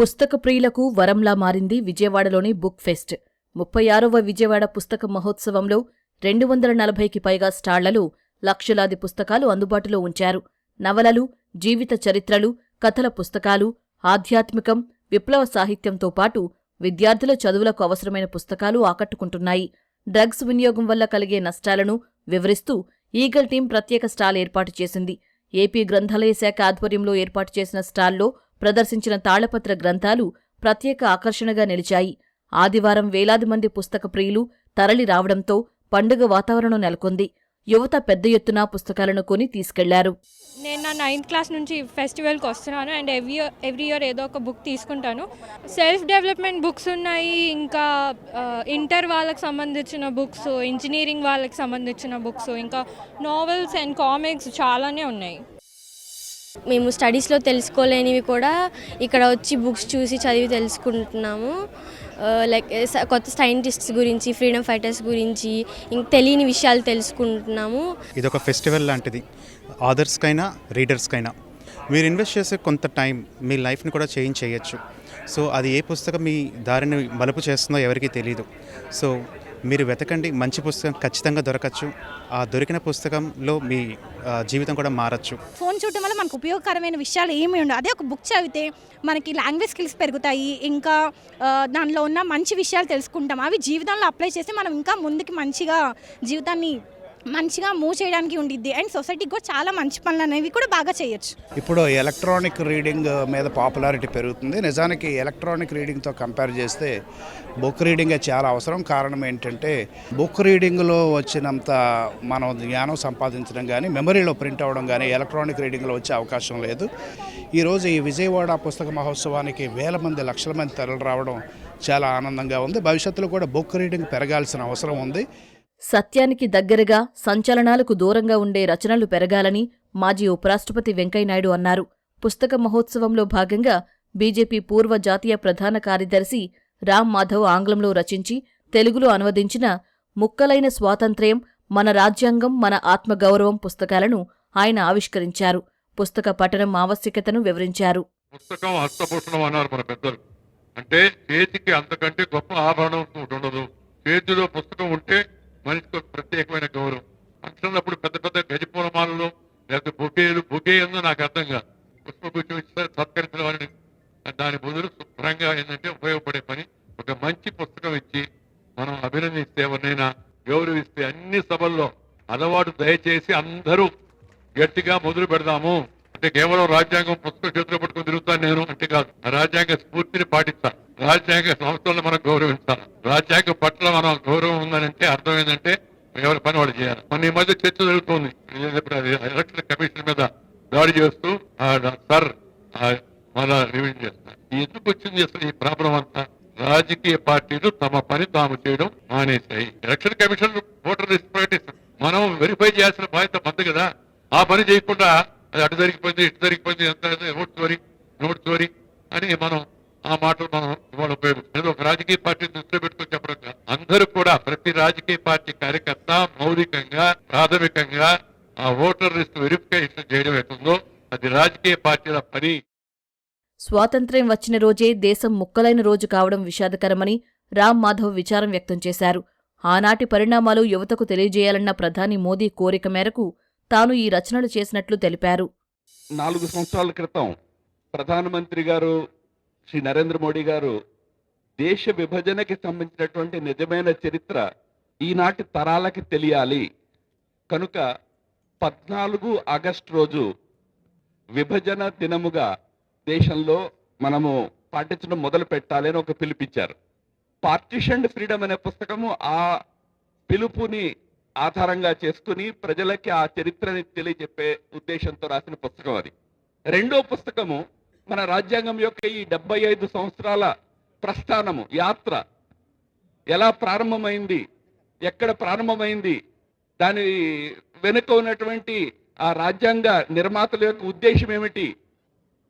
పుస్తక ప్రియులకు వరంలా మారింది విజయవాడలోని బుక్ ఫెస్ట్. ముప్పై ఆరవ విజయవాడ పుస్తక మహోత్సవంలో రెండు వందల నలభైకి పైగా స్టాళ్ళలో లక్షలాది పుస్తకాలు అందుబాటులో ఉంచారు. నవలలు జీవిత చరిత్రలు కథల పుస్తకాలు ఆధ్యాత్మికం విప్లవ సాహిత్యంతో పాటు విద్యార్థుల చదువులకు అవసరమైన పుస్తకాలు ఆకట్టుకుంటున్నాయి. డ్రగ్స్ వినియోగం వల్ల కలిగే నష్టాలను వివరిస్తూ ఈగల్ టీం ప్రత్యేక స్టాల్ ఏర్పాటు చేసింది. ఏపీ గ్రంథాలయ శాఖ ఆధ్వర్యంలో ఏర్పాటు చేసిన స్టాల్లో ప్రదర్శించిన తాళపత్ర గ్రంథాలు ప్రత్యేక ఆకర్షణగా నిలిచాయి. ఆదివారం వేలాది మంది పుస్తక ప్రియులు తరలి రావడంతో పండుగ వాతావరణం నెలకొంది. యువత పెద్ద ఎత్తున పుస్తకాలను కొని తీసుకెళ్ళారు. నేను నా నైన్త్ క్లాస్ నుంచి ఫెస్టివల్కి వస్తున్నాను and every year every year ఏదో ఒక బుక్ తీసుకుంటాను. సెల్ఫ్ డెవలప్మెంట్ బుక్స్ ఉన్నాయి ఇంకా ఇంటర్ వాళ్ళకి సంబంధించిన బుక్స్ ఇంజనీరింగ్ వాళ్ళకి సంబంధించిన బుక్స్ ఇంకా నావెల్స్ అండ్ కామిక్స్ చాలానే ఉన్నాయి. మేము స్టడీస్లో తెలుసుకోలేనివి కూడా ఇక్కడ వచ్చి బుక్స్ చూసి చదివి తెలుసుకుంటున్నాము. లైక్ కొత్త సైంటిస్ట్స్ గురించి ఫ్రీడమ్ ఫైటర్స్ గురించి ఇంక తెలియని విషయాలు తెలుసుకుంటున్నాము. ఇది ఒక ఫెస్టివల్ లాంటిది. ఆథర్స్కైనా రీడర్స్కైనా. మీరు ఇన్వెస్ట్ చేసే కొంత టైం మీ లైఫ్ని కూడా చేంజ్ చేయొచ్చు. సో అది ఏ పుస్తకం మీ దారిని మలుపు చేస్తుందో ఎవరికీ తెలియదు సో మీరు వెతకండి మంచి పుస్తకం ఖచ్చితంగా దొరకచ్చు. ఆ దొరికిన పుస్తకంలో మీ జీవితం కూడా మారచ్చు. ఫోన్ చూడటం వల్ల మనకు ఉపయోగకరమైన విషయాలు ఏమి ఉండవు. అదే ఒక బుక్ చదివితే మనకి లాంగ్వేజ్ స్కిల్స్ పెరుగుతాయి. ఇంకా దానిలో ఉన్న మంచి విషయాలు తెలుసుకుంటాం. అవి జీవితంలో అప్లై చేస్తే మనం ఇంకా ముందుకి మంచిగా జీవితాన్ని మంచిగా మూవ్ చేయడానికి ఉండిద్ది. అండ్ సొసైటీకి కూడా చాలా మంచి పనులు అనేవి కూడా బాగా చేయొచ్చు. ఇప్పుడు ఎలక్ట్రానిక్ రీడింగ్ మీద పాపులారిటీ పెరుగుతుంది. నిజానికి ఎలక్ట్రానిక్ రీడింగ్తో కంపేర్ చేస్తే బుక్ రీడింగే చాలా అవసరం. కారణం ఏంటంటే బుక్ రీడింగ్లో వచ్చినంత మనం జ్ఞానం సంపాదించడం కానీ మెమరీలో ప్రింట్ అవ్వడం కానీ ఎలక్ట్రానిక్ రీడింగ్లో వచ్చే అవకాశం లేదు. ఈరోజు ఈ విజయవాడ పుస్తక మహోత్సవానికి వేల మంది లక్షల మంది తరలి రావడం చాలా ఆనందంగా ఉంది. భవిష్యత్తులో కూడా బుక్ రీడింగ్ పెరగాల్సిన అవసరం ఉంది. సత్యానికి దగ్గరగా సంచలనాలకు దూరంగా ఉండే రచనలు పెరగాలని మాజీ ఉపరాష్ట్రపతి వెంకయ్యనాయుడు అన్నారు. పుస్తక మహోత్సవంలో భాగంగా బీజేపీ పూర్వ జాతీయ ప్రధాన కార్యదర్శి రామ్ మాధవ్ ఆంగ్లంలో రచించి తెలుగులో అనువదించిన ముక్కలైన స్వాతంత్ర్యం మన రాజ్యాంగం మన ఆత్మగౌరవం పుస్తకాలను ఆయన ఆవిష్కరించారు. పుస్తక పఠనం ఆవశ్యకతను వివరించారు. పుస్తకం హస్తభూషణం అన్నారు మన పెద్దలు. అంటే చేతికి అంతకంటే గొప్ప ఆభరణం ఉండదు. చేతిలో పుస్తకం ఉంటే మనిషికి ఒక ప్రత్యేకమైన గౌరవం. ఫంక్షన్ పెద్ద పెద్ద గజపూలమాలలో లేకపోతే బొకేలు బొకే ఉందో నాకు అర్థం కాదు. పుష్పగుచ్చం ఇస్తే సత్కరించిన వారిని దాని బదులు శుభ్రంగా ఏంటంటే ఉపయోగపడే పని. ఒక మంచి పుస్తకం ఇచ్చి మనం అభినందిస్తే ఎవరినైనా గౌరవిస్తే అన్ని సభల్లో అలవాటు దయచేసి అందరూ గట్టిగా మొదలు పెడదాము. అంటే కేవలం రాజ్యాంగం పుస్తకం చేతిలో పట్టుకుని తిరుగుతాను నేను అంటే కాదు. రాజ్యాంగ స్ఫూర్తిని పాటిస్తాను రాజ్యాంగ సంస్థలను మనం గౌరవించాలి రాజ్యాంగ పట్ల మనం గౌరవం ఉందని అంటే అర్థం ఏంటంటే ఎవరి పని వాళ్ళు చేయాలి. మన ఈ మధ్య చర్చ జరుగుతుంది. ఎలక్షన్ కమిషన్ మీద దాడి చేస్తూ ఆ సార్ రివ్యూ చేస్తారు ఎందుకు వచ్చింది అసలు ఈ ప్రాబ్లం అంతా? రాజకీయ పార్టీలు తమ పని తాము చేయడం మానేశాయి. ఎలక్షన్ కమిషన్ ఓటర్ లిస్ట్ ప్రకటిస్తారు మనం వెరిఫై చేయాల్సిన బాధ్యత మంది కదా. ఆ పని చేయకుండా అది అటు దొరికిపోయింది ఇటు దొరికిపోయింది ఎంత ఓటు చోరీ నోటు చోరీ అని మనం ఆ మాటలు మనం ఇవాళ ఉపయోగిస్తాం ఒక రాజకీయ పార్టీ దృష్టిలో పెట్టుకొని చెప్పడం అందరూ కూడా ప్రతి రాజకీయ పార్టీ కార్యకర్త మౌలికంగా ప్రాథమికంగా ఆ ఓటర్ లిస్ట్ వెరిఫికేషన్ చేయడం అవుతుందో అది రాజకీయ పార్టీల పని. స్వాతంత్ర్యం వచ్చిన రోజే దేశం ముక్కలైన రోజు కావడం విషాదకరమని రామ్ మాధవ్ విచారం వ్యక్తం చేశారు. ఆనాటి పరిణామాలు యువతకు తెలియజేయాలన్న ప్రధాని మోదీ కోరిక మేరకు తాను ఈ రచనలు చేసినట్లు తెలిపారు. నాలుగు సంవత్సరాల క్రితం ప్రధానమంత్రి గారు శ్రీ నరేంద్ర మోడీ గారు దేశ విభజనకి సంబంధించినటువంటి నిజమైన చరిత్ర ఈనాటి తరాలకి తెలియాలి. కనుక పద్నాలుగు ఆగస్టు రోజు విభజన దినముగా దేశంలో మనము పాటించడం మొదలు పెట్టాలి అని ఒక పిలుపిచ్చారు పార్టిషన్ ఫ్రీడమ్ అనే పుస్తకము ఆ పిలుపుని ఆధారంగా చేసుకుని ప్రజలకి ఆ చరిత్రని తెలియజెప్పే ఉద్దేశంతో రాసిన పుస్తకం అది. రెండో పుస్తకము మన రాజ్యాంగం యొక్క ఈ డెబ్బై ఐదు సంవత్సరాల ప్రస్థానము యాత్ర. ఎలా ప్రారంభమైంది? ఎక్కడ ప్రారంభమైంది? దాని వెనుక ఉన్నటువంటి ఆ రాజ్యాంగ నిర్మాతల యొక్క ఉద్దేశం ఏమిటి?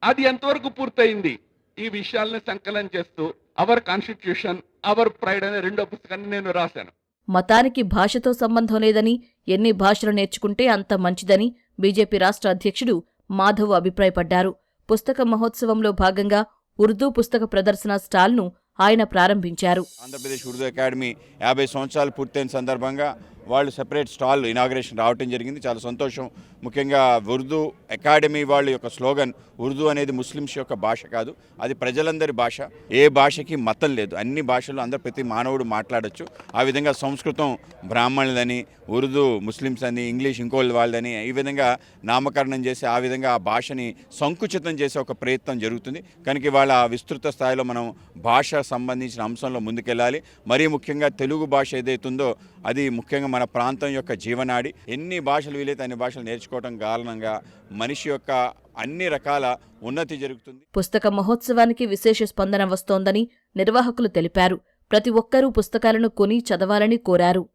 అది ఎంతవరకు పూర్తయింది? ఈ విషయాల్ని సంకలనం చేస్తూ అవర్ కాన్స్టిట్యూషన్ అవర్ ప్రైడ్ అనే రెండో పుస్తకాన్ని నేను రాశాను. మతానికి భాషతో సంబంధం లేదని ఎన్ని భాషలు నేర్చుకుంటే అంత మంచిదని బీజేపీ రాష్ట్ర అధ్యక్షుడు మాధవ్ అభిప్రాయపడ్డారు. పుస్తక మహోత్సవంలో భాగంగా ఉర్దూ పుస్తక ప్రదర్శన స్టాల్ను ఆయన ప్రారంభించారు. ఆంధ్రప్రదేశ్ ఉర్దూ అకాడమీ యాభై సంవత్సరాలు పూర్తయిన సందర్భంగా వాళ్ళు సెపరేట్ స్టాల్ ఇనాగ్రేషన్ రావటం జరిగింది. చాలా సంతోషం. ముఖ్యంగా ఉర్దూ అకాడమీ వాళ్ళ యొక్క స్లోగన్ ఉర్దూ అనేది ముస్లిమ్స్ యొక్క భాష కాదు అది ప్రజలందరి భాష. ఏ భాషకి మతం లేదు. అన్ని భాషలు అందరు ప్రతి మానవుడు మాట్లాడొచ్చు. ఆ విధంగా సంస్కృతం బ్రాహ్మణులని ఉర్దూ ముస్లిమ్స్ అని ఇంగ్లీష్ ఇంకోళ్ళ వాళ్ళని ఈ విధంగా నామకరణం చేసి ఆ విధంగా ఆ భాషని సంకుచితం చేసే ఒక ప్రయత్నం జరుగుతుంది. కనుక ఇవాళ విస్తృత స్థాయిలో మనం భాష సంబంధించిన అంశంలో ముందుకెళ్ళాలి. మరీ ముఖ్యంగా తెలుగు భాష ఏదైతుందో అది ముఖ్యంగా మన ప్రాంతం యొక్క జీవనాడి. ఎన్ని భాషలు వీలైతే అన్ని భాషలు నేర్చుకోవడం కారణంగా మనిషి యొక్క అన్ని రకాల ఉన్నతి జరుగుతుంది. పుస్తక మహోత్సవానికి విశేష స్పందన వస్తోందని నిర్వాహకులు తెలిపారు. ప్రతి ఒక్కరూ పుస్తకాలను కొని చదవాలని కోరారు.